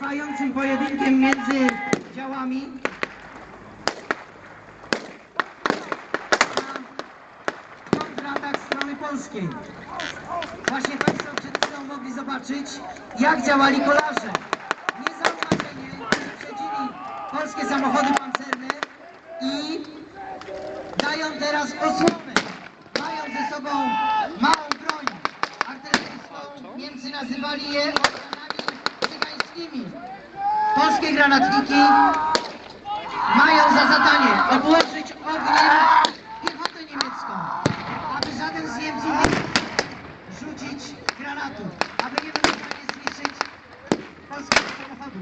trwającym pojedynkiem między działami. Na kontratak strony polskiej. Właśnie Państwo przed chwilą mogli zobaczyć, jak działali kolarze. Niezauważenie wyprzedzili polskie samochody pancerne i dają teraz osłonę. Mają ze sobą małą broń artyleryjską. Niemcy nazywali je. Polskie granatniki mają za zadanie obłożyć ogniem piechotę niemiecką, aby żaden z Niemców nie rzucić granatu, aby nie był w stanie zniszczyć polskiego samochodu.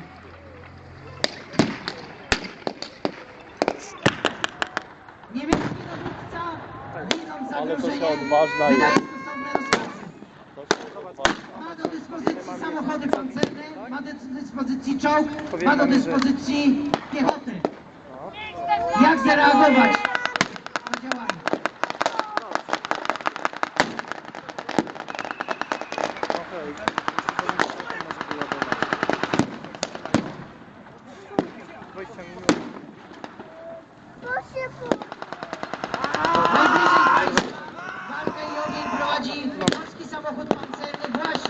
Niemiecki dowódca, widząc Ale to się zagrożenie, wydaje stosowne rozkazy. Ma do dyspozycji samochody pancerne, ma do dyspozycji czołg, ma do dyspozycji piechotę. Jak zareagować na działanie? Najbliżej walkę i ogień prowadzi polski samochód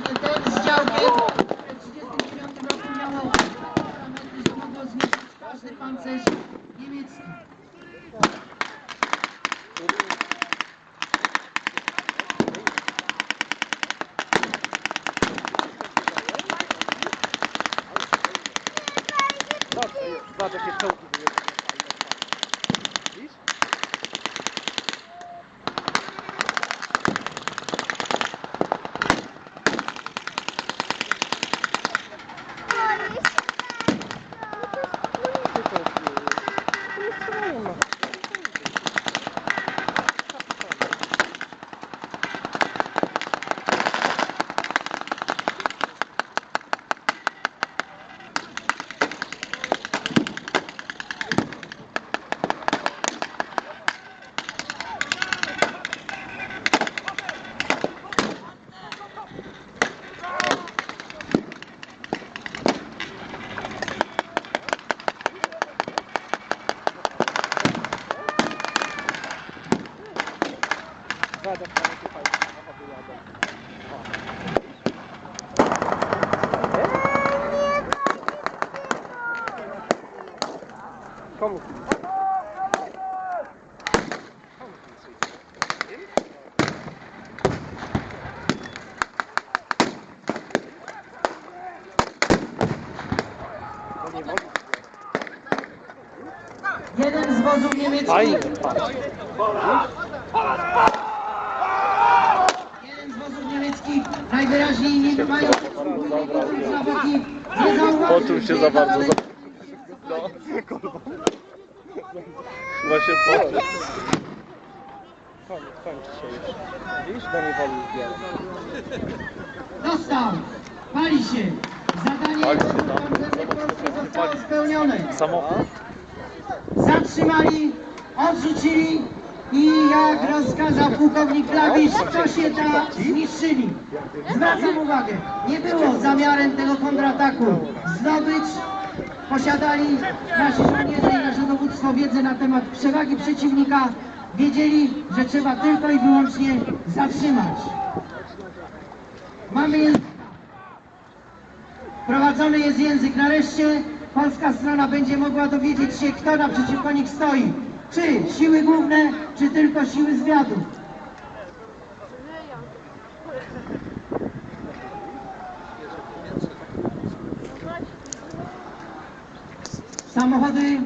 ten z działkiem, w 1939 roku miało parametry, że mogło zniszczyć każdy pancerz niemiecki. Zobacz jakie czołgi były. Widzisz? Fajne samochody jadą. O. Komu? Jeden z wozów niemieckich, Fajnie. jeden z wozów najwyraźniej nie boki, nie zauważył, Poczuł się za bardzo. dalej- No. Chyba się poczuł. Koniec, kończy się już. Widzisz, do niewoli zbiera. Dostał! Pali się! Zadanie Pali się, Zobacz, zostało pali. spełnione. Samochód. Zatrzymali, odrzucili i jak rozkazał pułkownik Klawisz, co się da, zniszczyli. Zwracam uwagę, nie było zamiarem tego kontrataku zdobyć. Posiadali nasi żołnierze i nasze dowództwo wiedzę na temat przewagi przeciwnika. Wiedzieli, że trzeba tylko i wyłącznie zatrzymać. Mamy. Prowadzony jest język. Nareszcie polska strona będzie mogła dowiedzieć się, kto naprzeciwko nich stoi. Czy siły główne, czy tylko siły zwiadu. Samochody